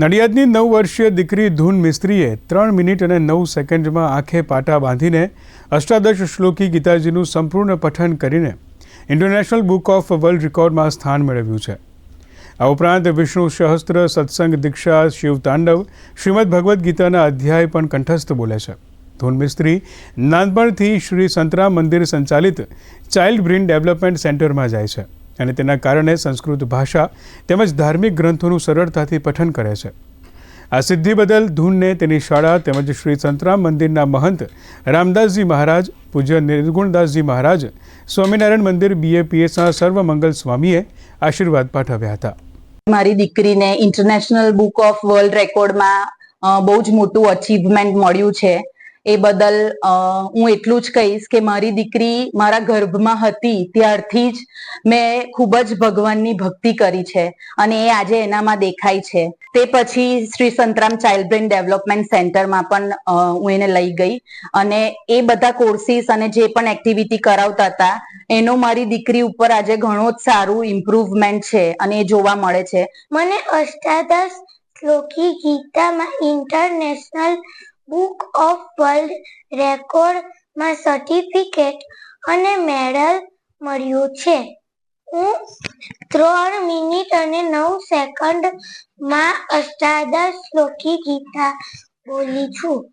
નડિયાદની નવ વર્ષીય દીકરી ધૂન મિસ્ત્રીએ ત્રણ મિનિટ અને નવ સેકન્ડમાં આંખે પાટા બાંધીને અષ્ટાદશ શ્લોકી ગીતાજીનું સંપૂર્ણ પઠન કરીને ઇન્ટરનેશનલ બુક ઓફ વર્લ્ડ રેકોર્ડમાં સ્થાન મેળવ્યું છે. આ ઉપરાંત વિષ્ણુ સહસ્ત્ર, સત્સંગ, દીક્ષા, શિવ તાંડવ, શ્રીમદ ભગવદ્ ગીતાના અધ્યાય પણ કંઠસ્થ બોલે છે. ધૂન મિસ્ત્રી નાનપણથી શ્રી સંતરામ મંદિર સંચાલિત ચાઇલ્ડ બ્રેન ડેવલપમેન્ટ સેન્ટરમાં જાય છે. અને તેના કારણે સંસ્કૃત ભાષા તેમજ ધાર્મિક ગ્રંથોનું સરળતાથી પઠન કરે છે. આ સિદ્ધિ બદલ ધૂનને તેની શાળા તેમજ શ્રી સંતરામ મંદિરના મહંત રામદાસજી મહારાજ, પૂજ્ય નિર્ગુણદાસજી મહારાજ, સ્વામિનારાયણ મંદિર બીએપીએસના સર્વમંગલ સ્વામીએ આશીર્વાદ પાઠવ્યા હતા. મારી દીકરીને ઇન્ટરનેશનલ બુક ઓફ વર્લ્ડ રેકોર્ડમાં બહુ જ મોટું અચીવમેન્ટ મળ્યું છે. એ બદલ હું એટલું જ કહીશ કે મારી દીકરી મારા ગર્ભમાં હતી, ત્યારથી જ મેં ખૂબ જ ભગવાનની ભક્તિ કરી છે અને એ આજે એનામાં દેખાય છે. તે પછી Shri Santram child brain development સેન્ટરમાં પણ હું એને લઈ ગઈ અને એ બધા કોર્સિસ અને જે પણ એક્ટિવિટી કરાવતા હતા, એનો મારી દીકરી ઉપર આજે ઘણો જ સારું ઇમ્પ્રુવમેન્ટ છે અને એ જોવા મળે છે. મને અષ્ટાદશ શ્લોકી ગીતામાં ઇન્ટરનેશનલ બુક ઓફ વર્લ્ડ રેકોર્ડમાં સર્ટિફિકેટ અને મેડલ મળ્યું છે. હું ત્રણ મિનિટ અને નવ સેકન્ડમાં અષ્ટાદશ શ્લોકી ગીતા બોલી છું.